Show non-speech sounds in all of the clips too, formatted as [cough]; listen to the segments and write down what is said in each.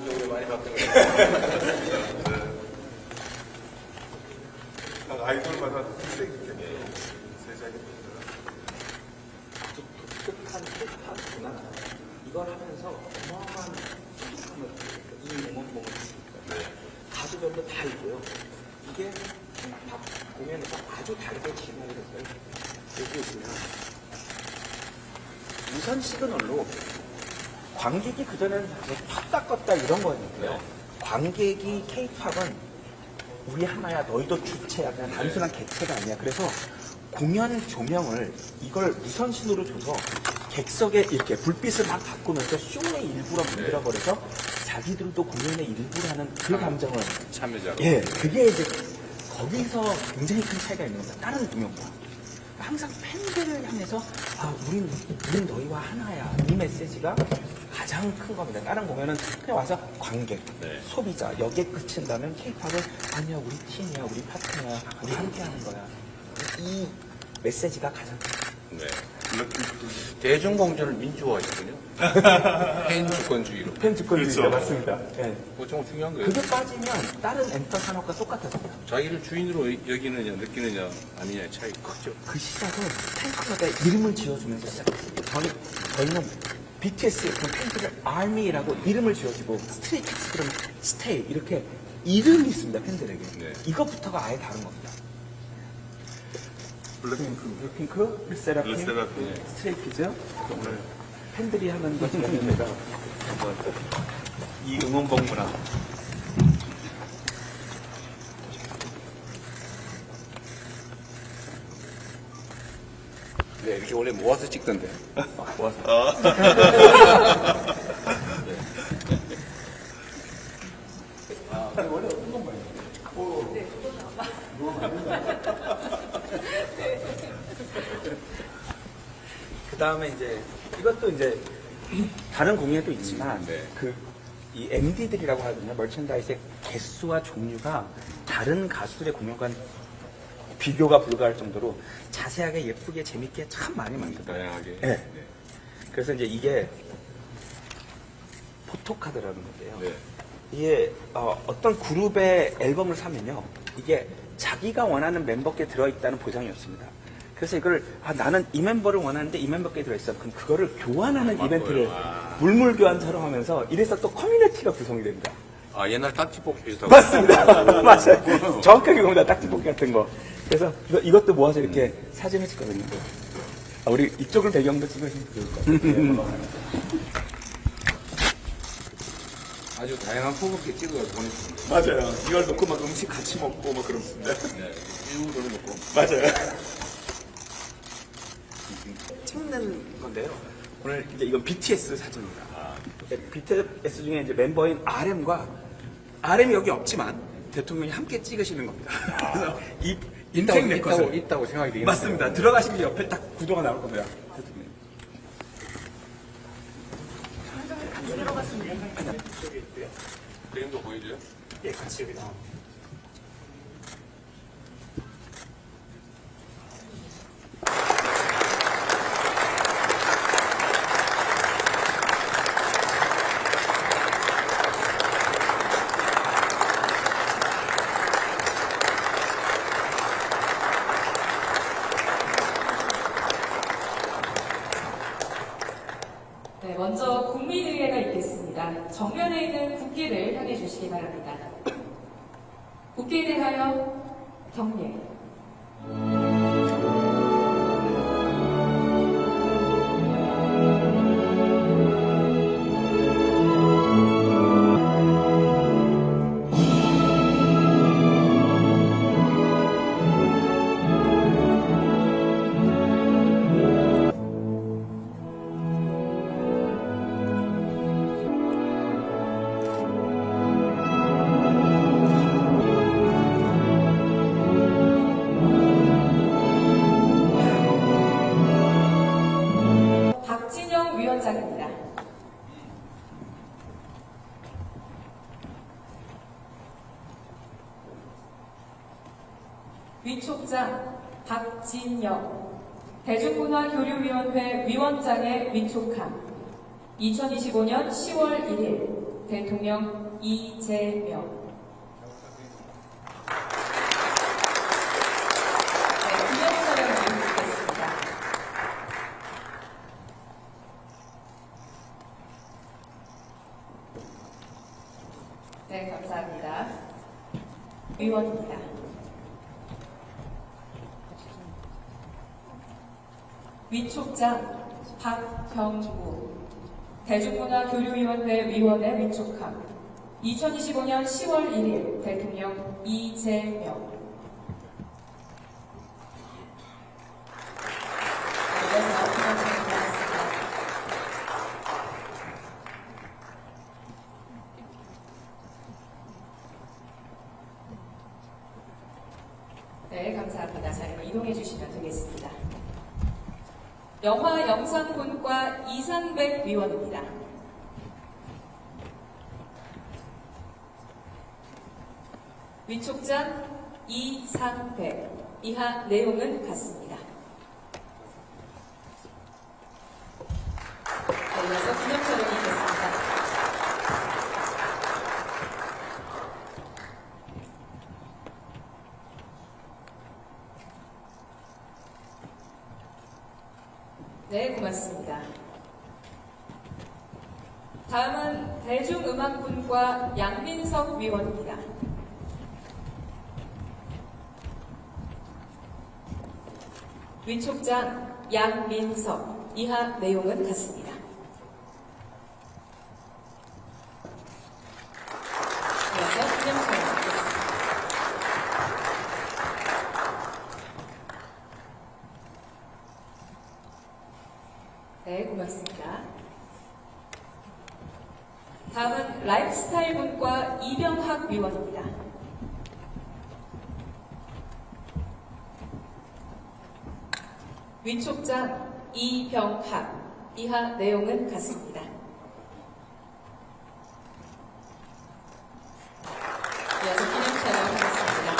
지난 겨울에 많이 봤던 거. 난 아이돌마다 특색이 있겠네요. 세상에. 독특한 힙합 문화 이걸 하면서 어마어마한 소속감을 이 몽원몽을 했습니다. 가수별로 다 있고요. 이게 힙합 공연에서 아주 다르게 진행을 했어요. 여기 보면 무선 시그널로 관객이 그전에는 탁다 껐다 이런 거였는데요. 관객이 케이팝은 우리 하나야 너희도 주체야 그냥 단순한 객체가 아니야 그래서 공연 조명을 이걸 무선신호로 줘서 객석에 이렇게 불빛을 막 바꾸면서 쇼의 일부로 만들어버려서 자기들도 공연의 일부라는 그 감정을 참여자로. 예 그게 이제 거기서 굉장히 큰 차이가 있는 겁니다 다른 공연과 항상 팬들을 향해서 아 우린 우린 너희와 하나야 이 메시지가 가장 큰 겁니다 다른 공연은 그냥 와서 관객 네. 소비자 여기에 그친다면 케이팝은 아니야 우리 팀이야 우리 파트너야 우리 함께 하는 거야 이 메시지가 가장 네. 대중공전을 민주화했군요. 팬 주권주의로. 팬 주권주의가 그렇죠. 맞습니다 예. 그거 정말 중요한 거예요. 그게 빠지면 다른 엔터 산업과 똑같아집니다 자기를 주인으로 여기느냐, 느끼느냐, 아니냐의 차이 크죠. 그 시작은 팬클럽에 이름을 지어주면서 시작했습니다. 저희, 저희는 BTS 그 팬들을 ARMY라고 이름을 지어주고 스트레이키즈 그러면 스테이 이렇게 이름이 있습니다 팬들에게. 네. 이것부터가 아예 다른 겁니다. 블랙핑크. 블랙핑크, 르세라핌, 르세라핌. 스트레이키즈 오늘 팬들이 하는 내가 한번 이 응원봉 문화 네, 이렇게 원래 모아서 찍던데. 모아서. [laughs] 그 다음에 이제 이것도 이제 다른 공예도 있지만 음, 네. 그이 MD들이라고 하거든요. 멀천다이스의 개수와 종류가 다른 가수들의 공연과 비교가 불가할 정도로 자세하게 예쁘게 재밌게 참 많이 만들어요. 다양하게. 네. 그래서 이제 이게 포토카드라는 건데요. 네. 이게 어, 떤 그룹의 앨범을 사면요, 이게 자기가 원하는 멤버께 들어있다는 보장이 없습니다. 그래서 이걸 아, 나는 이 멤버를 원하는데 이 멤버께 들어있어. 그럼 그거를 교환하는. 이벤트를 아. 물물 교환처럼 하면서 이래서 또 커뮤니티가 구성이 됩니다. 아, 옛날 딱지볶이 비슷하고. 맞습니다. [laughs] 맞아요. 정확하게 그겁니다. 딱지볶이 같은 거. 그래서 이것도 모아서 이렇게 사진을 찍거든요. 아, 우리 이쪽을 배경도 찍으시면 좋을 것 같아요. 아주 다양한 포부게 찍어서 보내주는 거. 맞아요. 이걸 놓고 막 음식 같이 먹고 막 그렇습니다. 네. 일부러 놓고. 맞아요. 찍는 건데요. 오늘 이제 이건 BTS 사진입니다. 네, BTS 중에 이제 멤버인 RM과 RM이 여기 없지만 대통령이 함께 찍으시는 겁니다. [laughs] 그래서 이 인생 내 있다고, 것을 있다고 생각이 되긴 맞습니다. 들어가시면 옆에 딱 구도가 나올 겁니다. 대통령. 그림도 보여줘요? 예, 같이 여기 나옵니다. 네, 먼저 국민의회가 있겠습니다. 정면에 있는 국기를 향해 주시기 바랍니다. 국기에 대하여 경례. 위원장입니다. 위촉장 박진영 대중문화교류위원회 위원장의 위촉함 2025년 10월 1일 대통령 이재명 네, 기념 촬영을 드리겠습니다. 네, 감사합니다. 위원입니다. 위촉장 박형구 대중문화교류위원회 위원회 위촉함 2025년 10월 1일 대통령 이재명 이어서 기념사진 드리겠습니다. 네, 감사합니다. 자리로 이동해 주시면 되겠습니다. 영화 영상분과 이상백 위원입니다. 위촉장 이상백 이하 내용은 같습니다. 네, 이어서 기념 촬영이 있겠습니다. 네, 고맙습니다. 다음은 대중음악분과 양민석 위원입니다. 위촉장 양민석 이하 내용은 같습니다. 이어서 기념 촬영하겠습니다. 네, 고맙습니다. 다음은 라이프스타일 분과 이병학 위원입니다. 위촉장 이병학 이하 내용은 같습니다. 이어서 기념 촬영하겠습니다.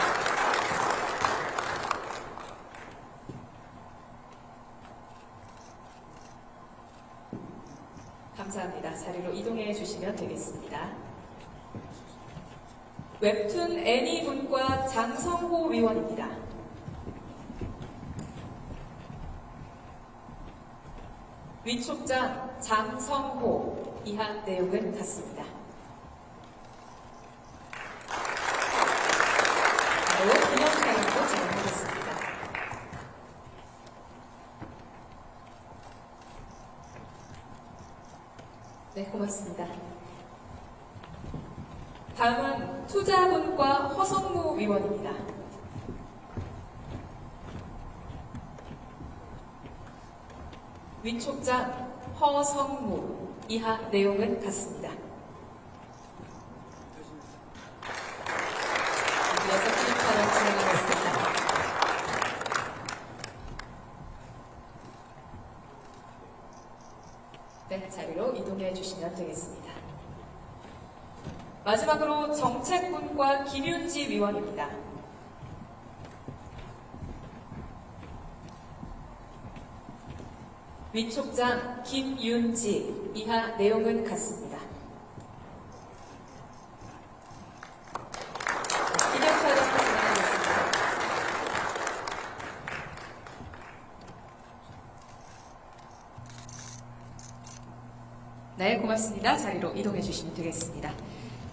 감사합니다. 자리로 이동해 주시면 되겠습니다. 웹툰 애니 분과 장성호 위원입니다. 위촉장 장성호 이하 내용은 같습니다. 바로 기념 촬영도 진행하겠습니다. 네, 고맙습니다. 다음은 투자분과 허성무 위원입니다. 위촉장 허성무 이하 내용은 같습니다. 이어서 촬영 진행하겠습니다. 네, 자리로 이동해 주시면 되겠습니다. 마지막으로 정책분과 김윤지 위원입니다. 위촉장 김윤지 이하 내용은 같습니다. 네, 고맙습니다. 자리로 이동해 주시면 되겠습니다.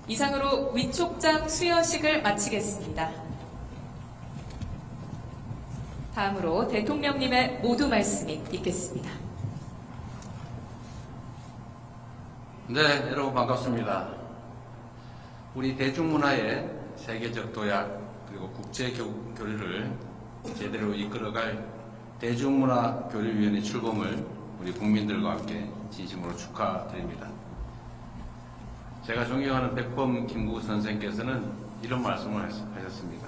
이상으로 위촉장 수여식을 마치겠습니다. 다음으로 대통령님의 모두 말씀이 있겠습니다. 네, 여러분 반갑습니다. 우리 대중문화의 세계적 도약 그리고 국제 교- 교류를 제대로 이끌어갈 대중문화 교류위원회 출범을 우리 국민들과 함께 진심으로 축하드립니다. 제가 존경하는 백범 김구 선생께서는 이런 말씀을 하셨- 하셨습니다.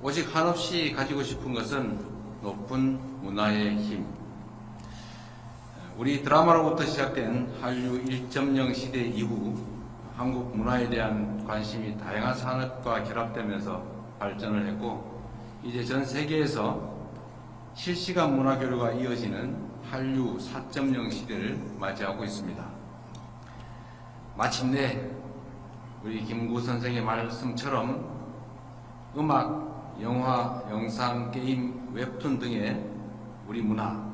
오직 한없이 가지고 싶은 것은 높은 문화의 힘, 우리 드라마로부터 시작된 한류 1.0 시대 이후 한국 문화에 대한 관심이 다양한 산업과 결합되면서 발전을 했고 이제 전 세계에서 실시간 문화 교류가 이어지는 한류 4.0 시대를 맞이하고 있습니다. 마침내 우리 김구 선생의 말씀처럼 음악, 영화, 영상, 게임, 웹툰 등의 우리 문화,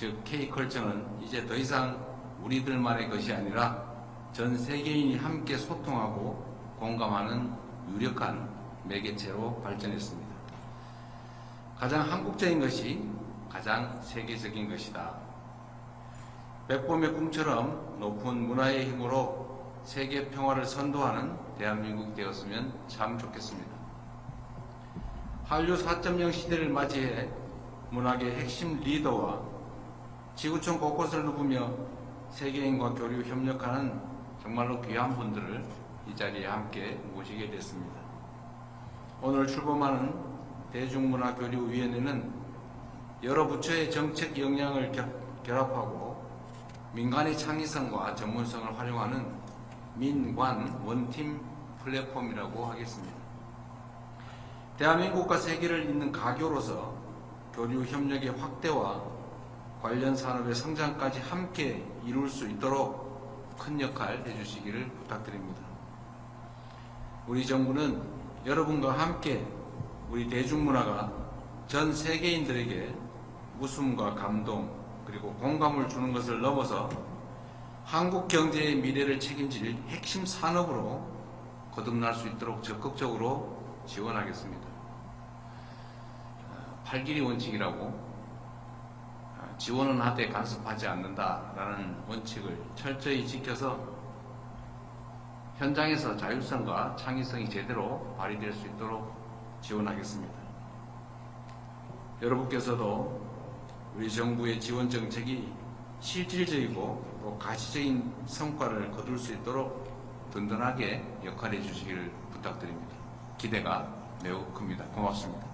즉 K컬처는 이제 더 이상 우리들만의 것이 아니라 전 세계인이 함께 소통하고 공감하는 유력한 매개체로 발전했습니다. 가장 한국적인 것이 가장 세계적인 것이다. 백범의 꿈처럼 높은 문화의 힘으로 세계 평화를 선도하는 대한민국이 되었으면 참 좋겠습니다. 한류 4.0 시대를 맞이해 문학의 핵심 리더와 지구촌 곳곳을 누비며 세계인과 교류 협력하는 정말로 귀한 분들을 이 자리에 함께 모시게 됐습니다. 오늘 출범하는 대중문화교류위원회는 여러 부처의 정책 역량을 결- 결합하고 민간의 창의성과 전문성을 활용하는 민관 원팀 플랫폼이라고 하겠습니다. 대한민국과 세계를 잇는 가교로서 교류 협력의 확대와 관련 산업의 성장까지 함께 이룰 수 있도록 큰 역할 해주시기를 부탁드립니다. 우리 정부는 여러분과 함께 우리 대중문화가 전 세계인들에게 웃음과 감동 그리고 공감을 주는 것을 넘어서 한국 경제의 미래를 책임질 핵심 산업으로 거듭날 수 있도록 적극적으로 지원하겠습니다. 팔길이 원칙이라고 아, 지원은 하되 간섭하지 않는다라는 원칙을 철저히 지켜서 현장에서 자율성과 창의성이 제대로 발휘될 수 있도록 지원하겠습니다. 여러분께서도 우리 정부의 지원 정책이 실질적이고 또 가시적인 성과를 거둘 수 있도록 든든하게 역할해 주시기를 부탁드립니다. 기대가 매우 큽니다. 고맙습니다.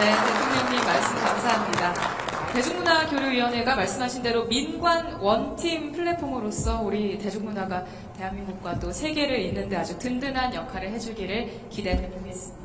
네, 대통령님 말씀 감사합니다. 대중문화교류위원회가 말씀하신 대로 민관 원팀 플랫폼으로서 우리 대중문화가 대한민국과 또 세계를 잇는데 아주 든든한 역할을 해주기를 기대해 보겠습니다.